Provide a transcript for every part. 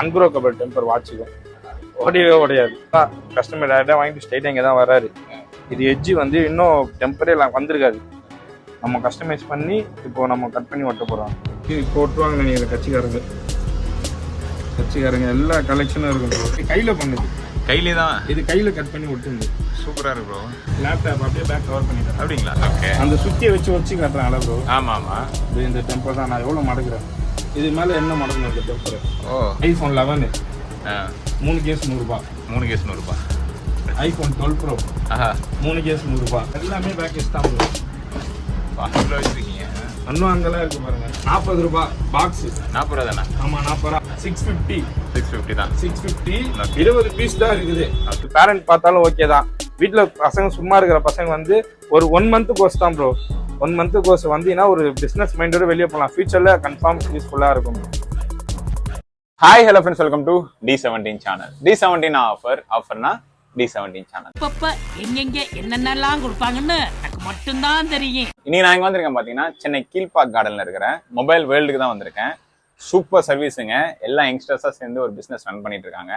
அன்ப்ரோக்கபிள் temper வாட்சுக்கும். உடையவே உடையாது customer டேரெக்டாக வாங்கிட்டு ஸ்ட்ரைட்டாக இங்கே தான் வராரு. இது எட்ஜி வந்து இன்னும் டெம்பரே வந்திருக்காது. நம்ம கஸ்டமைஸ் பண்ணி இப்போ நம்ம கட் பண்ணி ஒட்ட போகிறோம் இப்போ ஒட்டுவாங்க நினைக்கிறேன் கட்சிக்காரங்க. கட்சிக்காரங்க எல்லா கலெக்ஷனும் இருக்கும் கையில் பண்ணுது. கையிலே தான். இது கையில் கட் பண்ணி ஒட்டுங்க சூப்பரா இருக்கு ப்ரோ லேப்டாப் அப்படியே பேக் கவர் பண்ணிடுறேன் அப்படிங்களா? ஓகே அந்த சுத்தியை வச்சு வச்சு காட்டுறேன் அளவு ஆமா ஆமா இது இந்த டெம்பர் தான். நான் எவ்வளோ மடக்குறேன்? இது மேலே என்ன மடக்கணும் இந்த டெம்பர் ஓ. ஐஃபோன் லெவனு மூணு கேஸ் நூறுரூபா மூணு கேஸ் நூறுபா ஐஃபோன் டுவெல் ப்ரோ ஆஹா. மூணு கேஸ் நூறுரூபா எல்லாமே பேக்கேஜ் தான் bro. பாஸ்டில் வச்சிருக்கீங்க. இன்னும் அங்கெல்லாம் இருக்கு பாருங்க. நாற்பது ரூபா பாக்ஸ் நாற்பது ரூபா தானே? ஆமாம் நாற்பது ரூபா சிக்ஸ் ஃபிஃப்டி சிக்ஸ் ஃபிஃப்டி தான். Six fifty. இருபது பீஸ் தான் இருக்குது. பேரண்ட் பார்த்தாலும் ஓகே தான். வீட்டில் பசங்க சும்மா இருக்கிற பசங்க வந்து ஒரு ஒன் மந்த் கோர்ஸ் தான் ப்ரோ ஒன் மந்த் கோர்ஸ் வந்தீங்கன்னா ஒரு பிஸ்னஸ் மைண்டோட வெளியே போகலாம் ஃபியூச்சரில் கன்ஃபார்ம் யூஸ்ஃபுல்லாக இருக்கும். Hi hello friends welcome to T seventeen channel T seventeen offer ஆஃபர்னா T seventeen channel அப்பப்ப எங்கெங்க என்னென்னலாம் கொடுப்பாங்கன்னு எனக்கு மட்டும்தான் தெரியும். இன்னைக்கு நான் எங்க வந்திருக்கேன் பார்த்தீங்கன்னா சென்னை கீழ்பாக் கார்டனில் இருக்கிறேன். மொபைல் வேர்ல்டுக்கு தான் வந்திருக்கேன். சூப்பர் சர்வீஸுங்க எல்லா யங்ஸ்டர்ஸாக சேர்ந்து ஒரு பிஸ்னஸ் ரன் பண்ணிட்டு இருக்காங்க.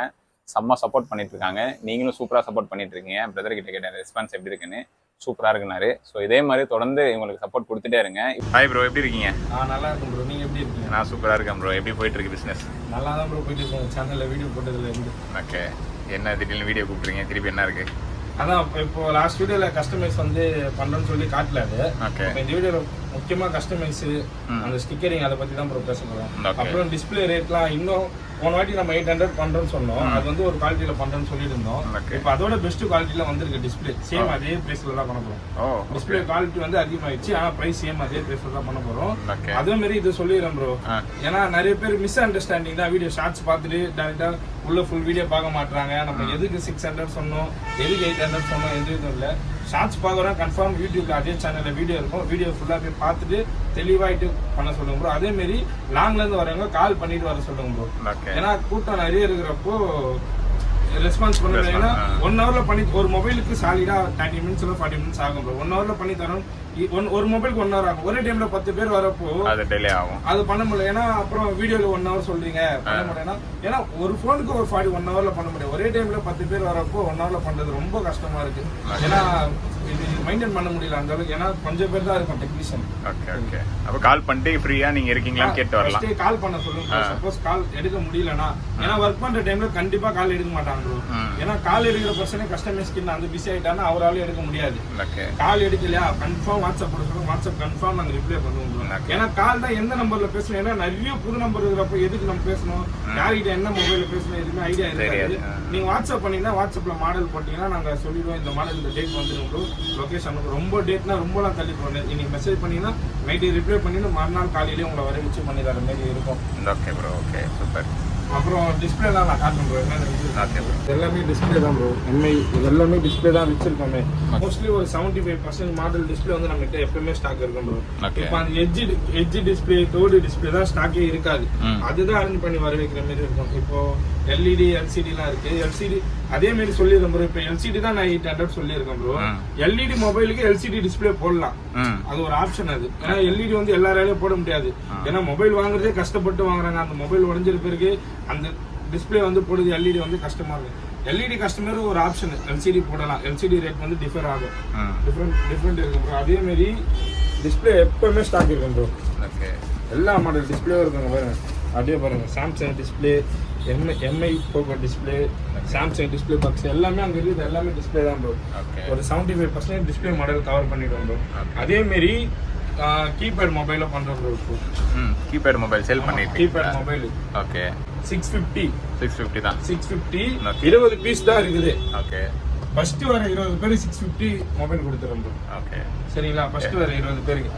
செம்ம சப்போர்ட் பண்ணிட்டு இருக்காங்க. நீங்களும் சூப்பராக சப்போர்ட் பண்ணிட்டு இருக்கீங்க. பிரதர் கிட்ட கேட்ட ரெஸ்பான்ஸ் எப்படி இருக்குன்னு? சூப்பராக இருக்குனாரு. ஸோ இதே மாதிரி தொடர்ந்து இவங்களுக்கு சப்போர்ட் கொடுத்துட்டே இருங்க. ஹாய் ப்ரோ எப்படி இருக்கீங்க? ஆ நல்லா இருக்கும் ப்ரோ நீங்கள் எப்படி இருக்கீங்க? நான் சூப்பராக இருக்கேன் ப்ரோ எப்படி போயிட்டு இருக்கு பிஸ்னஸ் நல்லா தான் ப்ரோ போயிட்டு இருக்கோம் சேனலில் வீடியோ போட்டதுல இருந்து. ஓகே என்ன திடீர்னு வீடியோ கூப்பிட்றீங்க திருப்பி என்ன இருக்கு? அதான் இப்போ- லாஸ்ட் வீடியோவில் கஸ்டமைஸ் வந்து பண்ணணும்னு சொல்லி காட்டல அது. ஓகே இப்போ இந்த வீடியோவில் முக்கியமாக கஸ்டமைஸ் அந்த ஸ்டிக்கரிங் அதை பற்றி தான் ப்ரோ பேச போகிறோம். அப்புறம் டிஸ்பிளே ரேட்லாம் இன்னும் போன வாட்டி நம்ம எயிட் ஹண்ட்ரட் பண்ணுறோம்னு சொன்னோம். அது வந்து ஒரு குவாலிட்டியில் பண்ணுறோன்னு சொல்லிட்டு இருந்தோம். இப்போ அதோட பெஸ்ட் குவாலிட்டியில் வந்திருக்கு டிஸ்பிளே சேம் அதே ப்ரைஸில் தான் பண்ண போகிறோம் டிஸ்பிளே குவாலிட்டி வந்து அதிகமாகிடுச்சு ஆனால் ப்ரைஸ் சேம் அதே ப்ரைஸில் தான் பண்ண போகிறோம் அதே மாதிரி இது சொல்லிடுறேன் ப்ரோ ஏன்னா நிறைய பேர் மிஸ் அண்டர்ஸ்டாண்டிங் தான் வீடியோ ஷார்ட்ஸ் பார்த்துட்டு டேரெக்டாக உள்ள ஃபுல் வீடியோ பார்க்க மாட்டாங்க நம்ம எதுக்கு சிக்ஸ் ஹண்ட்ரட் சொன்னோம்? எதுக்கு எயிட் ஹண்ட்ரட் சொன்னோம்? எது இதுவும் இல்லை. ஷார்ட்ஸ் பார்க்குறோம் கன்ஃபார்ம் யூடியூப்ல அதே சேனலில் வீடியோ இருக்கும். வீடியோ ஃபுல்லாக போய் பார்த்துட்டு தெளிவாயிட்டு பண்ண சொல்லுங்க ப்ரோ அதே மாதிரி லாங்லேருந்து வரவங்க கால் பண்ணிட்டு வர சொல்லுங்க ப்ரோ ஏன்னா கூட்டம் நிறைய இருக்கிறப்போ ரெஸ்பான்ஸ் Response, ஏன்னா. ஒன் ஹவர்ல பண்ணி ஒரு மொபைலுக்கு சாலிடா தேர்ட்டி மினிட்ஸ் இல்லை ஃபார்ட்டி மினிட்ஸ் ஆகும் ப்ரோ ஒன் ஹவர்ல பண்ணி தரோம் ஒன்- ஒரு மொபைலுக்கு ஒன் ஹவர் ஆகும். ஒரே டைம்ல பத்து பேர் வரப்போ அது டிலே ஆகும். அது பண்ண முடியல. ஏன்னா அப்புறம் வீடியோல ஒன் ஹவர் சொல்றீங்க. பண்ண முடியல ஏன்னா ஒரு ஃபோனுக்கு ஒரு ஃபார்ட்டி ஒன் ஹவர்ல பண்ண முடியும். ஒரே டைம்ல பத்து பேர் வரப்போ ஒன் ஹவர்ல பண்றது ரொம்ப கஷ்டமா இருக்கு. ஏன்னா இது மெயின்டைன் பண்ண முடியல அந்த அளவுக்கு. ஏன்னா கொஞ்சம் பேர் தான் இருக்கும் டெக்னீஷியன் ஓகே ஓகே அப்போ கால் பண்ணிட்டு ஃப்ரீயா நீங்க இருக்கீங்களான்னு கேட்டு வரலாம். கால் பண்ண சொல்லுங்க. சப்போஸ் கால் எடுக்க முடியலனா ஏன்னா ஒர்க் பண்ற டைம்ல கண்டிப்பா கால் எடுக்க மாட்டாங்க. ஏன்னா கால் எடுக்கிற பர்சனே கஸ்டமர் ஸ்கின் அந்த பிஸி ஆயிட்டானா அவரால எடுக்க முடியாது. ஓகே கால் எடுக்கலையா? கன்ஃபார்ம் வாட்ஸ்அப் போட சொல்லுங்க. வாட்ஸ்அப் கன்ஃபார்ம் நாங்க ரிப்ளை பண்ணுவோம். ஏன்னா கால் தான் எந்த நம்பர்ல பேசணும்? ஏன்னா நிறைய புது நம்பர் இருக்கிறப்ப எதுக்கு நம்ம பேசணும்? யார்கிட்ட என்ன மொபைல்ல பேசணும்? எதுவுமே ஐடியா இருக்காது. தெரியாது. ஆ. நீங்க வாட்ஸ்அப் பண்ணீங்கன்னா வாட்ஸ்அப்ல மாடல் போட்டீங்கன்னா நாங்க சொல்லிடுவோம். இந்த மாடல் இந்த டேட் வந்துடும் ப்ரோ லொகேஷன் ரொம்ப டேட்னா ரொம்பலாம் தள்ளி போகணும் இன்னைக்கு மெசேஜ் பண்ணீங்கன்னா நைட்டு ரிப்ளை பண்ணிட்டு மறுநாள் காலையிலேயே உங்களை வர வச்சு பண்ணி தர மாதிரி இருக்கும். ஓகே ப்ரோ ஓகே சூப்பர் அப்புறம் டிஸ்பிளேலாம் நான் காட்டுறேன் ப்ரோ என்ன எல்லாமே டிஸ்பிளே தான் ப்ரோ எம்ஐ இது எல்லாமே டிஸ்பிளே தான் வச்சிருக்கோமே. மோஸ்ட்லி ஒரு seventy five percent model display வந்து நம்ம கிட்ட எப்பவுமே ஸ்டாக் இருக்கும் ப்ரோ. இப்போ அந்த எட்ஜ் எட்ஜ் டிஸ்பிளே தோடு டிஸ்பிளே தான் ஸ்டாக்கே இருக்காது. அதுதான் அரேஞ்ச் பண்ணி வர வைக்கிற மாதிரி இருக்கும். இப்போ E எல்இடி எல்சிடிலாம் இருக்கு. எல்சிடி அதே மாதிரி சொல்லியிருக்கேன் ப்ரோ இப்போ எல்சிடி தான் நான் எயிட் ஹண்ட்ரட் சொல்லியிருக்கேன் ப்ரோ. எல்இடி மொபைலுக்கு எல்சிடி டிஸ்பிளே போடலாம். அது ஒரு ஆப்ஷன் அது. ஏன்னா எல்இடி வந்து எல்லாராலையும் போட முடியாது. ஏன்னா மொபைல் வாங்குறதே கஷ்டப்பட்டு வாங்குறாங்க. அந்த மொபைல் உடஞ்சிற பிறகு அந்த டிஸ்ப்ளே வந்து போடுது எல்இடி வந்து கஷ்டமா இருக்கு. எல்இடி கஸ்டமர் ஒரு ஆப்ஷன் எல்சிடி போடலாம். எல்சிடி ரேட் வந்து டிஃபர் ஆகும். டிஃப்ரெண்ட் டிஃப்ரெண்ட் இருக்கும் ப்ரோ அதே மாதிரி டிஸ்ப்ளே எப்பவுமே ஸ்டாக் இருக்கும் ப்ரோ எல்லா மாடல் டிஸ்பிளேவும் இருக்குங்க பாருங்க. அப்படியே பாருங்க. Samsung display MI MI Poco display Samsung display box எல்லாமே அங்கே இருக்குது. எல்லாமே டிஸ்பிளே தான் ப்ரோ ஒரு seventy five percentage display model cover பண்ணிடுவோம் ப்ரோ Okay. அதே மாரி கீபேட் மொபைலில் பண்ணுறோம் ப்ரோ இப்போ. கீபேட் மொபைல் செல் பண்ணிட்டு keypad mobile okay six fifty six fifty தான். Six fifty. இருபது பீஸ் தான் இருக்குது. ஓகே ஃபர்ஸ்ட் வர இருபது பேர் சிக்ஸ் ஃபிஃப்டி மொபைல் கொடுத்துறோம் ப்ரோ ஓகே சரிங்களா? ஃபர்ஸ்ட் வர இருபது பேருக்கு.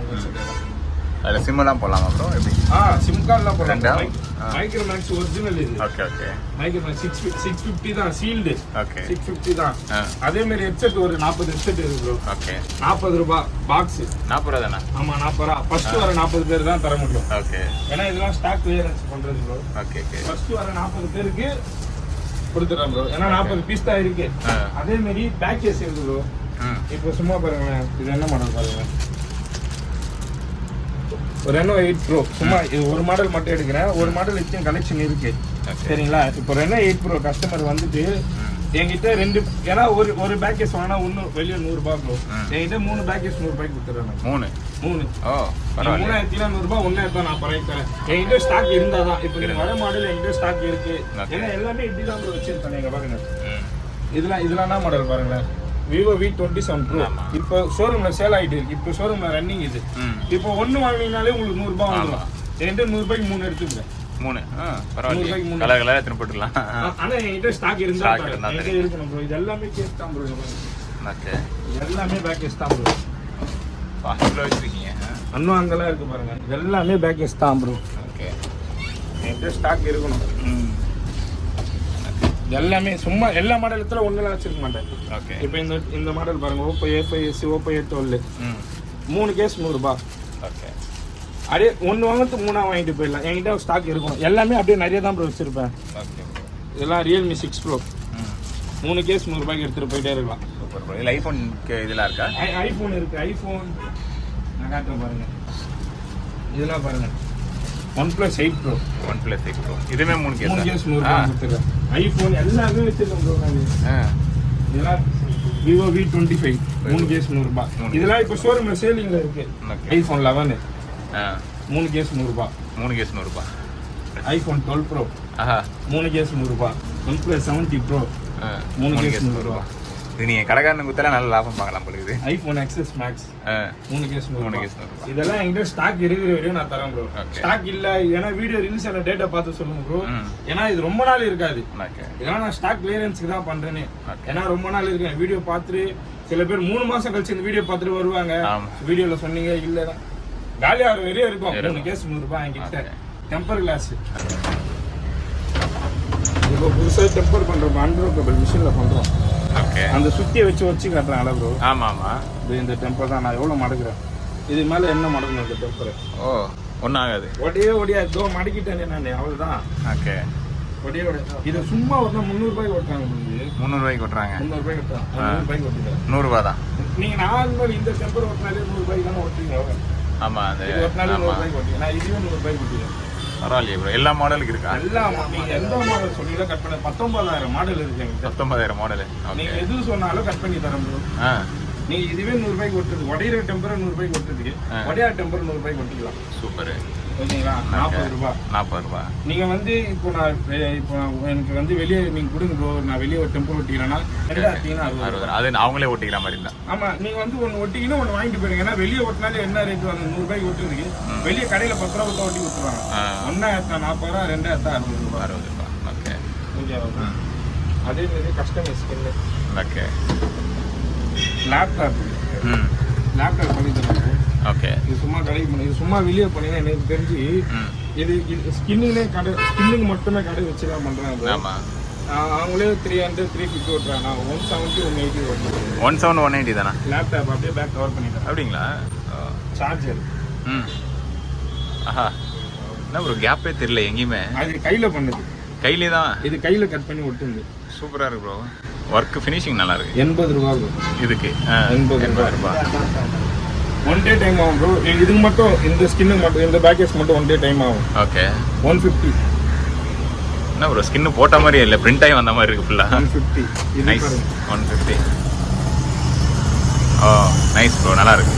அதில் சிம்மெல்லாம் போடலாமா ப்ரோ எப்படி ஆ சிம் கார்டெலாம்? போடலாம். மைக்ரோ மேக்ஸ் ஒரிஜினல் இது okay okay Micromax six six fifty தான் சீல்டு ஓகே சிக்ஸ் ஃபிஃப்டி தான் அதே மாதிரி ஹெட்செட் ஒரு நாற்பது ஹெட்செட் இருக்கு ப்ரோ ஓகே நாற்பது ரூபாய் பாக்ஸ் நாற்பது ரூபா தானே ஆமா நாற்பது ரூபா. ஃபர்ஸ்ட் வர நாற்பது பேர் தான் தர முடியும். ஓகே ஏன்னா இதெல்லாம் ஸ்டாக் கிளியரன்ஸ் பண்றது ப்ரோ ஓகே ஓகே ஃபர்ஸ்ட் வர நாற்பது பேருக்கு கொடுத்துறேன் ப்ரோ ஏன்னா நாற்பது பீஸ் தான் இருக்கு. அதே மாதிரி பேக் கேஸ் இருக்கு ப்ரோ இப்போ சும்மா பாருங்களேன். இது என்ன மாடல் பாருங்க ரெனோ எயிட் ப்ரோ சும்மா இது ஒரு மாடல் மட்டும் எடுக்கிறேன். ஒரு மாடல் வச்சு கலெக்ஷன் இருக்கு. சரிங்களா? இப்போ ரெனோ எயிட் ப்ரோ கஸ்டமர் வந்துட்டு என்கிட்ட ரெண்டு ஏன்னா ஒரு ஒரு பேக்கேஜ் வாங்கினா ஒன்று வெளியே நூறுரூபா ப்ரோ. என்கிட்ட மூணு பேக்கேஜ் நூறுபாய்க்கு கொடுத்துட்றேன். மூணு? மூணு. ஓ மூணாயிரத்தி நூறுபா ஒன்னாயிரத்தி நான் பரவாயில்ல தரேன். என்கிட்ட ஸ்டாக் இருந்தாதான் இப்போ நீங்க வர மாடல் என்கிட்ட ஸ்டாக் இருக்கு. Okay. ஏன்னா எல்லாமே இப்படி தான் ப்ரோ வச்சிருக்காங்க இங்க பாருங்க. ம். இதெல்லாம் இதெல்லாம் என்ன மாடல் பாருங்களேன். Vivo V twenty seven bro. இப்போ ஷோரூம்ல சேல் ஆயிட்டு இருக்கு. இப்போ ஷோரூம்ல ரன்னிங் இது. இப்போ ஒன்று வாங்கினீங்கனாலே உங்களுக்கு நூறுரூபா வாங்கலாம் என்கிட்ட நூறுபாய்க்கு மூணு எடுத்துக்கிறேன். மூணு. பரவாயில்ல மூணு. கலர் கலராக எத்தனை போட்டுக்கலாம். ஆனா என்கிட்ட ஸ்டாக் இருந்தா Stock தரேன். இருந்தா என்கிட்ட தரேன். இருக்கணும் ப்ரோ இது எல்லாமே கேஸ் தான் ப்ரோ ஓகே. எல்லாமே பேக்கேஜ் தான் ப்ரோ இவ்வளோ வச்சுருக்கீங்க. இன்னும் அங்கெல்லாம் இருக்கு பாருங்க. இது எல்லாமே பேக்கேஜ் தான் ப்ரோ ஓகே. என்கிட்ட ஸ்டாக் இருக்கணும். எல்லாமே சும்மா எல்லா மாடலத்துல ஒண்ணுலாம் வச்சிருக்க மாட்டேன். ஓகே இப்போ இந்த இந்த மாடல் பாருங்க Oppo A five S Oppo A twelve hmm. மூணு கேஸ் நூறுரூபா ஓகே அப்படியே ஒன்று வாங்கிட்டு மூணா வாங்கிட்டு போயிடலாம். என்கிட்ட ஸ்டாக் இருக்கும். எல்லாமே அப்படியே நிறைய தான் ப்ரோ வச்சிருப்பேன். ஓகே இதெல்லாம் ரியல்மி சிக்ஸ் ப்ரோ ம். மூணு கேஸ் நூறுரூபாய்க்கு எடுத்துகிட்டு போயிட்டே இருக்கலாம். சூப்பர் ப்ரோ இதில் ஐஃபோன் இதெல்லாம் இருக்கா? ஐஃபோன் இருக்கு. ஐஃபோன் நான் காட்டுறேன் பாருங்க. இதெல்லாம் பாருங்க. OnePlus eight pro OnePlus eight pro இதுவுமே மூணு கேஸ் மூணு கேஸ் நூறுரூபா கொடுத்துருக்கேன் ஐஃபோன் எல்லாமே வச்சிருக்கேன் ப்ரோ நான். இதெல்லாம் விவோ வி டுவெண்ட்டி ஃபைவ் மூணு கேஸ் நூறுரூபா இதெல்லாம் இப்போ ஷோரூமில் சேலிங்கில் இருக்கு. ஓகே ஐஃபோன் லெவனு ஆ. மூணு கேஸ் நூறுரூபா மூணு கேஸ் நூறுரூபா ஐஃபோன் டுவெல் ப்ரோ ஆஹா. மூணு கேஸ் நூறுரூபா ஒன் ப்ளஸ் செவன்ட்டி ப்ரோ மூணு கேஸ் நூறுரூவா. இது நீங்கள் கடைக்காரனு கொடுத்தாலே நல்ல லாபம் பார்க்கலாம் பொழுது ஐஃபோன் எக்ஸஸ் மேக்ஸ் மூணு கேஸ் மூணு கேஸ் இதெல்லாம் என்கிட்ட ஸ்டாக் இருக்கிற வரையும் நான் தரேன் ப்ரோ. ஸ்டாக் இல்ல ஏன்னா வீடியோ ரிலீஸ் ஆன டேட்டா பார்த்து சொல்லுங்க ப்ரோ. ஏன்னா இது ரொம்ப நாள் இருக்காது. இதெல்லாம் நான் ஸ்டாக் கிளியரன்ஸ்க்கு தான் பண்றேனே. Okay. ஏன்னா ரொம்ப நாள் இருக்கேன் வீடியோ பார்த்துட்டு சில பேர் மூணு மாசம் கழிச்சு இந்த வீடியோ பார்த்துட்டு வருவாங்க. வீடியோல சொன்னீங்க இல்ல. காலி ஆகிற வரையும் இருக்கும். மூணு கேஸ் நூறு ரூபாய் என்கிட்ட. டெம்பர் கிளாஸ் இப்போ புதுசாக டெம்பர் பண்றோம் அன்ரோக்கபிள் மிஷின்ல பண்றோம். ஓகே. அந்த சுத்தியை வச்சு வச்சு காட்டுறாங்களா ப்ரோ ஆமாம் ஆமாம். இது இந்த டெம்பர் தான் நான் எவ்வளவு மடக்குறேன்? இது மேல என்ன மடக்கணும் இந்த டெம்பர் ஓ ஒன்றும் ஆகாது. ஒடியே ஒடியா இதோ மடக்கிட்டேனே நான் அவ்வளவுதான். ஓகே. ஒடியே ஒடியா. இதை சும்மா ஒரு முந்நூறு ரூபாய்க்கு ஓட்டுறாங்க உங்களுக்கு முந்நூறுரூவாய்க்கு கொட்டுறாங்க முந்நூறு ரூபாய்க்கு ஓட்டுறாங்க. நூறு ரூபாய்க்கு ஓட்டுங்க நூறுரூவா தான். நீங்க நார்மல் இந்த டெம்பர் ஓட்டினாலே நூறு ரூபாய்க்கு தானே ஓட்டுறீங்க ஆமாம் இது ஓட்டினாலே நூறு ஆமாம் ரூபாய்க்கு ஓட்டுங்க நான் இதுவே நூறு ரூபாய்க்கு ஓட்டுறேன். பரவாயில்லையே ப்ரோ எல்லா மாடலுக்கு இருக்கா? எல்லாம் நீங்க எந்த மாடல் சொன்னீங்களோ கட் பண்ண பத்தொன்பதாயிரம் மாடல் இருக்கு என்கிட்ட. பத்தொன்பதாயிரம் மாடலு நீங்க எது சொன்னாலும் கட் பண்ணி தரேன் ப்ரோ ஆ. நீங்க இதுவே நூறு ரூபாய்க்கு ஓட்டுறது. உடையிற டெம்பர் நூறு ரூபாய்க்கு ஓட்டுறதுக்கு ஆ. உடையாத டெம்பர் நூறு ரூபாய்க்கு ஓட்டிக்கலாம். சூப்பரு. ஓகேங்களா? நாற்பது ரூபாய் நாற்பது ரூபா. நீங்க வந்து இப்போ நான் இப்போ எனக்கு வந்து வெளியே நீங்க கொடுங்க ப்ரோ நான் வெளியே ஒரு டெம்போ ஒட்டிக்கிறேன்னா ரெண்டாயிரத்தினா அறுபது ரூபா. அது அவங்களே ஓட்டிக்கிற மாதிரி இருந்தா. ஆமா நீங்க வந்து ஒன்று ஒட்டிங்கன்னா ஒன்று வாங்கிட்டு போயிருங்க ஏன்னா வெளியே ஒட்டினாலே என்ன ரேட் வாங்க நூறு ரூபாய்க்கு ஒட்டுறதுக்கு. வெளியே கடையில பத்து ரூபா ஒட்டி கொடுத்துருவாங்க. ஆ. ஒன்னாயிரத்தா நாற்பது ரூபா ரெண்டாயிரத்தா அறுபது ரூபாய் அறுபது ரூபா. ஓகே. ஓகேவா அதே மாதிரி customer skin okay. Laptop laptop பண்ணி தராங்க ஓகே. இது சும்மா கடைக்கு பண்ணி இது சும்மா வெளியே பண்ணினா எனக்கு தெரிஞ்சு இது இது கடை ஸ்கின்னுக்கு மட்டுமே கடை வச்சு தான் bro. ஆமாம் அவங்களே த்ரீ ஹண்ட்ரட் த்ரீ ஃபிஃப்டி ஓட்டுறாங்க ஒன் செவன்ட்டி ஒன் எயிட்டி ஓட்டுறேன் ஒன் செவன் ஒன் எயிட்டி தானே? லேப்டாப் அப்படியே பேக் கவர் பண்ணிடுறேன். அப்படிங்களா. சார்ஜர் ம். ஆஹா. என்ன ப்ரோ கேப்பே தெரியல எங்கேயுமே. அது கையில பண்ணுது. கையிலே தான். இது கையில கட் பண்ணி ஒட்டுங்க சூப்பராக இருக்கு ப்ரோ ஒர்க் ஃபினிஷிங் நல்லா இருக்கு. எண்பது ரூபா. இதுக்கு. எண்பது எண்பது ரூபா. ஒன் டே டைம் ஆகும் ப்ரோ இதுக்கு மட்டும் இந்த ஸ்கின்னுக்கு மட்டும் இந்த பேக்கேஜ் மட்டும் ஒன் டே டைம் ஆகும். ஓகே ஒன் ஃபிஃப்டி என்ன ப்ரோ ஸ்கின்னு போட்ட மாதிரியே இல்லை பிரிண்ட் ஆகி வந்த மாதிரி இருக்கு ஃபுல்லாக one fifty nice one fifty oh nice bro நல்லா இருக்கு.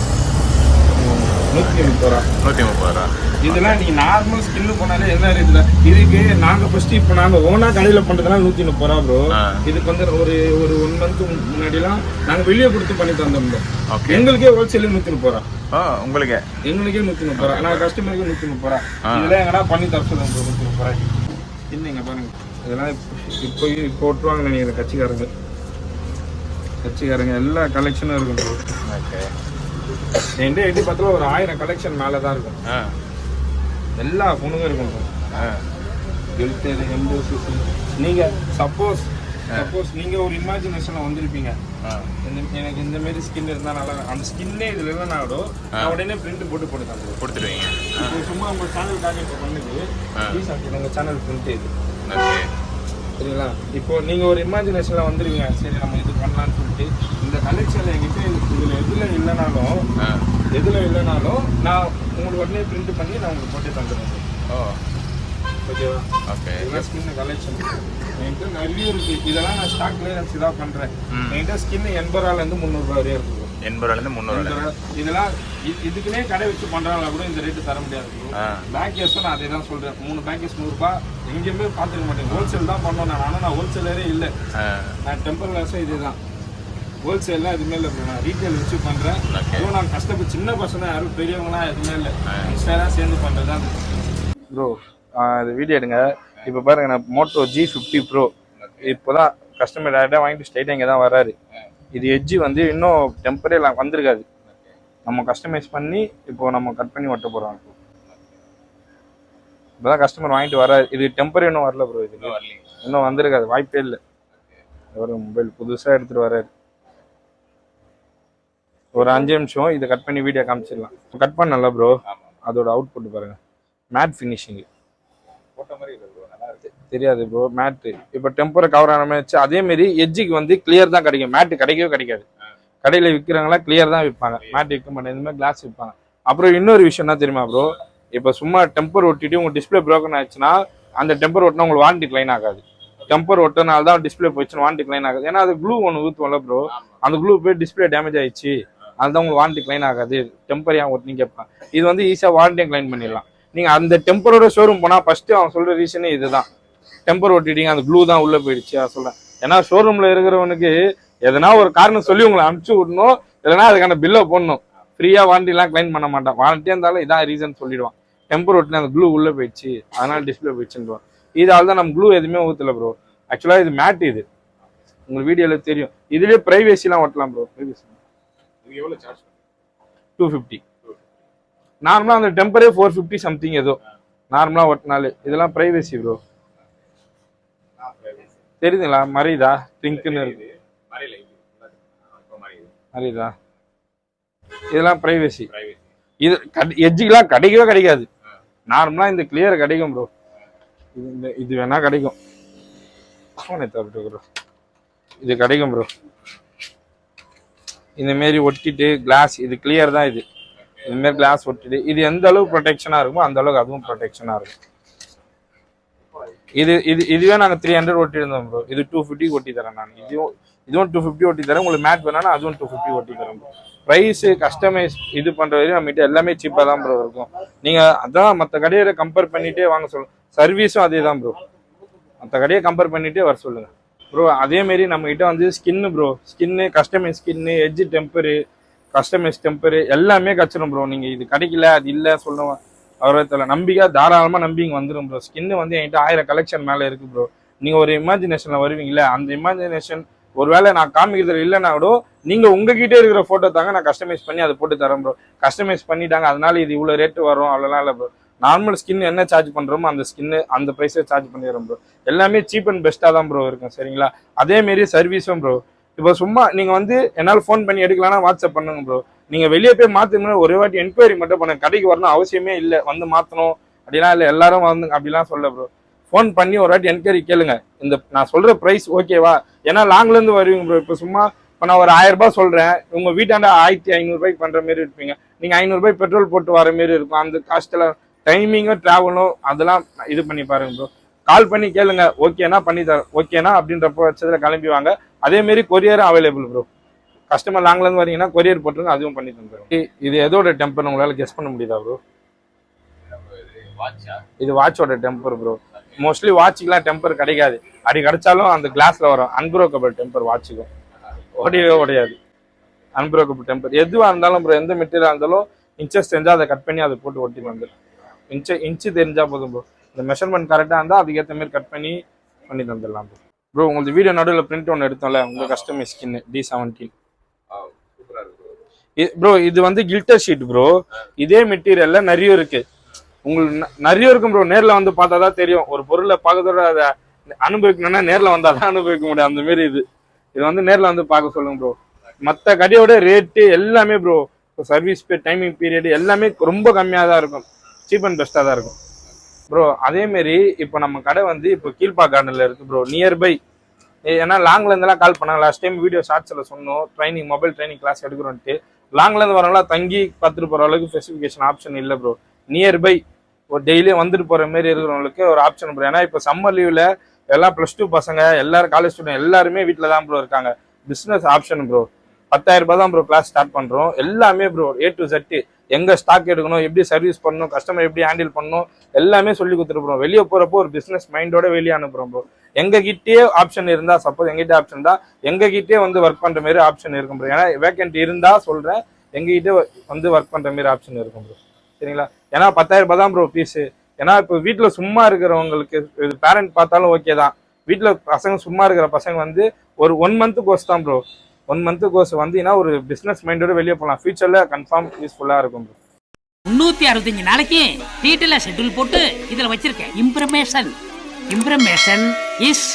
நூற்றி முப்பது ரூபா. நூற்றி முப்பது ரூபா. இதெல்லாம் நீ நார்மல் ஸ்கின்னு போனாலே என்ன ரேட்ல இதுக்கு நாங்க ஃபர்ஸ்ட் இப்போ நாங்க ஓனா கடையில பண்றதுனால நூத்தி முப்பது ரூபா ப்ரோ. இதுக்கு வந்து ஒரு ஒரு ஒன் மந்த் முன்னாடிலாம் நாங்க வெளியே கொடுத்து பண்ணி தந்தோம் எங்களுக்கே ஹோல்சேல் நூத்தி முப்பது ரூபா. உங்களுக்கு? எங்களுக்கே நூத்தி முப்பது ரூபா. நான் கஸ்டமருக்கு நூத்தி முப்பது ரூபா. இதெல்லாம் எங்கன்னா பண்ணி தர சொல்லுங்க முப்பது ரூபாய்க்கு? இல்லைங்க பாருங்க. இதெல்லாம் இப்போ இப்போ இப்போ ஓட்டுவாங்க நினைக்கிறேன் கட்சிக்காரங்க. கட்சிக்காரங்க எல்லா கலெக்ஷனும் இருக்கும் ப்ரோ ஓகே என்கிட்ட எட்டி பத்துல ஒரு ஆயிரம் கலெக்ஷன் மேலே தான் இருக்கும் எல்லா ஃபோனுங்க இருக்கும் எழுத்தேது எம்போசிஸ் நீங்க சப்போஸ் சப்போஸ் நீங்க ஒரு இமேஜினேஷன்ல வந்திருப்பீங்க. எனக்கு இந்த மாதிரி ஸ்கின் இருந்தா நல்லா. அந்த ஸ்கின்னே இதுல இல்லைனா நான் உடனே பிரிண்ட் போட்டு போட்டு தந்துடுவேன் கொடுத்துருவீங்க இப்போ சும்மா உங்க சேனலுக்காக இப்போ பண்ணுது. ப்ளீஸ் ஆக்கி உங்க சேனல் பிரிண்ட் இது சரிங்களா? இப்போ நீங்க ஒரு இமேஜினேஷன்ல வந்துருவீங்க சரி நம்ம இது பண்ணலாம்னு சொல்லிட்டு இந்த கலெக்ஷன்ல என்கிட்ட இதுல எதுல இல்லைனாலும் எதுல இல்லைனாலும் நான் உங்களுக்கு உடனே பிரிண்ட் பண்ணி நான் உங்களுக்கு போட்டு தந்துடுறேன் ஓ. ஓகேவா ஓகே இதெல்லாம் ஸ்கின் கலெக்ஷன் என்கிட்ட நிறைய இருக்கு. இதெல்லாம் நான் ஸ்டாக் கிளியரன்ஸ் இதாக பண்றேன். ம். என்கிட்ட ஸ்கின் எண்பது ரூபால இருந்து முந்நூறு ரூபா வரையும் இருக்கு எண்பது ரூபாலேருந்து முந்நூறு இந்த ரூபா ரூபா- இதெல்லாம் இதுக்குன்னே கடை வச்சு பண்றாங்களா கூட இந்த ரேட்டு தர முடியாது பேக் கேஸும் நான் அதே தான் சொல்றேன். மூணு பேக் கேஸ் நூறுரூபா எங்கேயுமே பார்த்துக்க மாட்டேன். ஹோல்சேல் தான் பண்ணோம் நான். ஆனால் நான் ஹோல்சேலரே இல்லை. நான் டெம்பர் கிளாஸும் இதுதான் தான். ஹோல்சேல்லாம் எதுவுமே இல்லை. நான் ரீட்டைல் வச்சு பண்ணுறேன். அதுவும் நான் கஷ்டப்பட்டு சின்ன பசங்க யாரும் பெரியவங்களாம் எதுவுமே இல்லை. இன்ஸ்டாலாம் சேர்ந்து பண்ணுறது தான் ப்ரோ இது வீடியோ எடுங்க. இப்போ பாருங்க நான் மோட்டோ ஜி ஃபிஃப்டி ப்ரோ இப்போ தான் கஸ்டமர் டேரெக்டாக வாங்கிட்டு ஸ்ட்ரைட்டாக இங்கே தான் வராரு. இது எட்ஜி வந்து இன்னும் டெம்பரே வந்திருக்காது. நம்ம கஸ்டமைஸ் பண்ணி இப்போ நம்ம கட் பண்ணி ஒட்ட போகிறோம் இப்போ. தான் கஸ்டமர் வாங்கிட்டு வராரு. இது டெம்பரே இன்னும் வரல ப்ரோ இது. இன்னும் வந்திருக்காது வாய்ப்பே இல்லை. ஒரு மொபைல் புதுசாக எடுத்துகிட்டு வராரு. ஒரு அஞ்சு நிமிஷம் இதை கட் பண்ணி வீடியோ காமிச்சிடலாம். கட் பண்ணல ப்ரோ அதோட அவுட்புட் பாருங்க. மேட் ஃபினிஷிங் தெரியாது ப்ரோ மேட்டு இப்போ டெம்பரை கவர் ஆன மாதிரி வச்சு அதே வந்து கிளியர் தான் கிடைக்கும். மேட்டு கிடைக்கவே கிடைக்காது. கடையில் விற்கிறவங்களாம் கிளியர் தான் விற்பாங்க. மேட் விற்க மாட்டேன். இந்த மாதிரி கிளாஸ் விற்பாங்க. அப்புறம் இன்னொரு விஷயம் என்ன தெரியுமா ப்ரோ இப்போ சும்மா டெம்பர் ஒட்டிட்டு உங்க டிஸ்பிளே ப்ரோக்கன் ஆச்சுன்னா அந்த டெம்பர் ஒட்டினா உங்களுக்கு வாரண்டி கிளைன் ஆகாது. டெம்பர் ஒட்டினால தான் டிஸ்பிளே போயிடுச்சுன்னு வாரண்டி கிளைன் ஆகாது. ஏன்னா அது க்ளூ ஒன்று ஊற்றுவோம்ல ப்ரோ அந்த க்ளூ போய் டிஸ்பிளே டேமேஜ் ஆயிடுச்சு. அதுதான் உங்களுக்கு வாரண்டி கிளைன் ஆகாது டெம்பரியாக ஏன் ஒட்டினு இது வந்து ஈஸியாக வாரண்டியும் கிளைம் பண்ணிடலாம். நீங்கள் அந்த டெம்பரோட ஷோரூம் போனால் ஃபஸ்ட்டு அவன் சொல்கிற ரீசனே இதுதான். டெம்பர் ஒட்டிட்டீங்க அந்த க்ளூ தான் உள்ளே போயிடுச்சு அதை சொல்கிறேன் ஏன்னா ஷோரூமில் இருக்கிறவனுக்கு எதனா ஒரு காரணம் சொல்லி உங்களை அனுப்பிச்சு விடணும். இல்லைனா அதுக்கான பில்லை போடணும். ஃப்ரீயாக வாரண்டிலாம் கிளைம் பண்ண மாட்டான். வாரண்டியாக இருந்தாலும் இதான் ரீசன் சொல்லிடுவான். டெம்பர் ஒட்டின அந்த க்ளூ உள்ளே போயிடுச்சு. அதனால டிஸ்பிளே போயிடுச்சுன்றான் இதால் தான் நம்ம க்ளூ எதுவுமே ஊற்றல ப்ரோ ஆக்சுவலாக இது மேட் இது. உங்களுக்கு வீடியோவில் தெரியும். இதுலேயே ப்ரைவேசிலாம் ஒட்டலாம் ப்ரோ ப்ரைவேசி இது எவ்வளவு சார்ஜ் டூ ஃபிஃப்டி நார்மலாக அந்த டெம்பரே ஃபோர் ஃபிஃப்டி சம்திங் ஏதோ. நார்மலாக ஒட்டினாலே. இதெல்லாம் ப்ரைவேசி ப்ரோ தெரியுதுங்களா? மறையுதா ட்ரிங்க்னு இருக்கு. மறையுது. இதெல்லாம் ப்ரைவேசி இது எஜ்ஜுக்கெல்லாம் கிடைக்கவே கிடைக்காது. நார்மலாக இந்த கிளியர் கிடைக்கும் ப்ரோ இது இந்த இது வேணா கிடைக்கும். ஃபோனை தவிர்த்து ப்ரோ இது கிடைக்கும் ப்ரோ இந்த மாரி ஒட்டிட்டு கிளாஸ் இது கிளியர் தான் இது. இந்தமாரி கிளாஸ் ஒட்டிட்டு இது எந்த அளவுக்கு ப்ரொடெக்ஷனாக இருக்குமோ அந்த அளவுக்கு அதுவும் ப்ரொடெக்ஷனாக இருக்கும். இது இது இதுவே நாங்கள் த்ரீ ஹண்ட்ரட் ஒட்டி இருந்தோம் ப்ரோ இது டூ ஃபிஃப்டி ஒட்டி தரேன் நான். இதுவும் இதுவும் டூ ஃபிஃப்டி ஒட்டி தரேன். உங்களுக்கு மேட் வேணாலும் அதுவும் டூ ஃபிஃப்டி ஒட்டி தரேன் ப்ரோ ப்ரைஸு கஸ்டமைஸ் இது பண்ணுற வரையும் நம்மகிட்ட எல்லாமே சீப்பாக தான் ப்ரோ இருக்கும். நீங்கள் அதான் மற்ற கடையோட கம்பேர் பண்ணிகிட்டே வாங்க சொல்லுங்கள் சர்வீஸும் அதே தான் ப்ரோ மற்ற கடையை கம்பேர் பண்ணிட்டே வர சொல்லுங்கள் ப்ரோ அதேமாரி நம்மக்கிட்ட வந்து skin bro skin customise skin edge temper customise temper எல்லாமே கச்சிடும் ப்ரோ நீங்கள் இது கிடைக்கல அது இல்லை சொல்லுவேன் அவரத்தில் நம்பிக்கை தாராளமாக நம்பி இங்கே வந்துடும் ப்ரோ ஸ்கின்னு வந்து என்கிட்ட ஆயிரம் கலெக்ஷன் மேலே இருக்குது ப்ரோ நீங்கள் ஒரு இமேஜினேஷனில் வருவீங்களே அந்த இமேஜினேஷன் ஒருவேளை நான் காமிக்கிறது இல்லைன்னா கூட நீங்கள் உங்ககிட்ட இருக்கிற ஃபோட்டோ தாங்க நான் கஸ்டமைஸ் பண்ணி அதை போட்டு தரேன் ப்ரோ கஸ்டமைஸ் பண்ணிட்டாங்க அதனால இது இவ்வளோ ரேட்டு வரும் அவ்வளோலாம் இல்லை ப்ரோ நார்மல் ஸ்கின் என்ன சார்ஜ் பண்ணுறோமோ அந்த ஸ்கின்னு அந்த ப்ரைஸே சார்ஜ் பண்ணிடுறோம் ப்ரோ எல்லாமே சீப் அண்ட் பெஸ்ட்டாக தான் ப்ரோ இருக்கும் சரிங்களா? அதே மாரி சர்வீஸும் ப்ரோ இப்போ சும்மா நீங்கள் வந்து என்னால் ஃபோன் பண்ணி எடுக்கலாம்னா வாட்ஸ்அப் பண்ணுங்க ப்ரோ நீங்கள் வெளியே போய் மாற்றணும்னா ஒரே வாட்டி என்கொயரி மட்டும் பண்ணுங்க. கடைக்கு வரணும் அவசியமே இல்லை. வந்து மாற்றணும் அப்படிலாம் இல்லை எல்லாரும் வந்து அப்படிலாம் சொல்ல ப்ரோ ஃபோன் பண்ணி ஒரு வாட்டி என்கொயரி கேளுங்க. இந்த நான் சொல்கிற ப்ரைஸ் ஓகேவா ஏன்னா லாங்லேருந்து வருவீங்க ப்ரோ இப்போ சும்மா இப்போ நான் ஒரு ஆயிரரூபா சொல்கிறேன் உங்கள் வீட்டாண்ட ஆயிரத்தி ஐநூறுரூபாய்க்கு பண்ணுற மாரி இருப்பீங்க. நீங்கள் ஐநூறுரூபாய் பெட்ரோல் போட்டு வர மாரி இருக்கும். அந்த காஸ்ட்டில் டைமிங்கும் ட்ராவலும் அதெல்லாம் இது பண்ணி பாருங்க ப்ரோ கால் பண்ணி கேளுங்க. ஓகேனா பண்ணி தரேன். ஓகேனா அப்படின்ற பட்சத்தில் கிளம்பி வாங்க அதேமாரி கொரியரும் அவைலபிள் ப்ரோ கஸ்டமர் லாங்லேருந்து வரீங்கன்னா கொரியர் போட்டுருங்க அதுவும் பண்ணி தந்துடும் இது எதோட டெம்பர் உங்களால் கெஸ் பண்ண முடியுதா ப்ரோ இது வாட்சோட டெம்பர் ப்ரோ மோஸ்ட்லி வாட்சுக்கெலாம் டெம்பர் கிடைக்காது. அப்படி கிடைச்சாலும் அந்த கிளாஸில் வரும். அன்ப்ரோக்கபிள் டெம்பர் வாட்சுக்கும் ஓடியவே உடையாது அன்ப்ரோக்கபிள் டெம்பர் எதுவாக இருந்தாலும் ப்ரோ எந்த மெட்டீரியலாக இருந்தாலும் இன்ச்சஸ் தெரிஞ்சால் அதை கட் பண்ணி அதை போட்டு ஒட்டி வந்துடும் இன்ச்சு இன்ச்சு தெரிஞ்சா போதும் ப்ரோ இந்த மெஷர்மெண்ட் கரெக்டாக இருந்தால் அதுக்கேற்ற மாதிரி கட் பண்ணி பண்ணி தந்துடலாம் ப்ரோ ப்ரோ உங்களுக்கு வீடியோ நடுவில் பிரிண்ட் ஒன்று எடுத்தோம்ல உங்கள் customise skin T seventeen bro இது வந்து கில்டர் ஷீட் ப்ரோ இதே மெட்டீரியல்ல நிறைய இருக்கு. உங்களுக்கு நிறைய இருக்கும் ப்ரோ நேர்ல வந்து பார்த்தா தான் தெரியும். ஒரு பொருளை பார்க்கறதோட அதை அனுபவிக்கணும்னா நேர்ல வந்தா தான் அனுபவிக்க முடியும். அந்த மாதிரி இது. இது வந்து நேர்ல வந்து பார்க்க சொல்லுங்க ப்ரோ மற்ற கடையோட ரேட்டு எல்லாமே ப்ரோ சர்வீஸ் டைமிங் பீரியட் எல்லாமே ரொம்ப கம்மியாக தான் இருக்கும். சீப் அண்ட் பெஸ்ட்டாக தான் இருக்கும். ப்ரோ அதேமாரி இப்போ நம்ம கடை வந்து இப்போ கீழ்பா கார்டனில் இருக்குது ப்ரோ நியர்பை ஏன்னா லாங்லேருந்துலாம் கால் பண்ணாங்க. லாஸ்ட் டைம் வீடியோ ஷார்ட்ஸில் சொன்னோம். ட்ரைனிங் மொபைல் ட்ரைனிங் கிளாஸ் எடுக்கிறோன்ட்டு. லாங்லேருந்து வரவங்களா தங்கி பார்த்துட்டு போகிற அளவுக்கு ஸ்பெசிஃபிகேஷன் ஆப்ஷன் இல்லை ப்ரோ நியர்பை ஒரு டெய்லியும் வந்துட்டு போகிற மாரி இருக்கிறவங்களுக்கு ஒரு ஆப்ஷன் ப்ரோ ஏன்னா இப்போ சம்மர் லீவில் எல்லாம் ப்ளஸ் டூ பசங்க எல்லாரும் காலேஜ் ஸ்டூடெண்ட் எல்லாருமே வீட்டில் தான் ப்ரோ இருக்காங்க. பிஸ்னஸ் ஆப்ஷன் ப்ரோ பத்தாயிரம் ரூபாய் தான் ப்ரோ கிளாஸ் ஸ்டார்ட் பண்ணுறோம் எல்லாமே ப்ரோ ஏ டு செட்டு எங்கே ஸ்டாக் எடுக்கணும் எப்படி சர்வீஸ் பண்ணணும் கஸ்டமர் எப்படி ஹேண்டில் பண்ணணும் எல்லாமே சொல்லி கொடுத்துருப்போம் வெளியே போகிறப்போ ஒரு பிஸ்னஸ் மைண்டோட வெளியே அனுப்புறோம் ப்ரோ எங்ககிட்டயே ஆப்ஷன் இருந்தால் சப்போஸ் எங்கிட்ட ஆப்ஷன் இருந்தால் எங்ககிட்டயே வந்து ஒர்க் பண்ணுற மாதிரி ஆப்ஷன் இருக்கும் ப்ரோ ஏன்னா வேக்கண்ட் இருந்தால் சொல்கிறேன் எங்ககிட்ட வந்து ஒர்க் பண்ணுற மாதிரி ஆப்ஷன் இருக்கும் ப்ரோ சரிங்களா? ஏன்னா பத்தாயிரம் ரூபாய் தான் ப்ரோ ஃபீஸு ஏன்னா இப்போ வீட்டில் சும்மா இருக்கிறவங்களுக்கு இது பேரண்ட் பார்த்தாலும் ஓகே தான். வீட்டில் பசங்க சும்மா இருக்கிற பசங்க வந்து ஒரு ஒன் மந்த்துக்கு கோர்ஸ் தான் ப்ரோ ஒன் மந்த் கோர்ஸ் வந்தீங்கன்னா ஒரு பிஸ்னஸ் மைண்டோட வெளியே போகலாம் ஃபியூச்சரில் கன்ஃபார்ம் யூஸ்ஃபுல்லாக இருக்கும் முந்நூற்றி முன்னூத்தி அறுபத்தஞ்சு நாளைக்கு டீட்டெயிலாக ஷெட்யூல் போட்டு இதுல வச்சிருக்கேன். இம்ப்ரமேஷன் இம்ப்ரமேஷன் இஸ்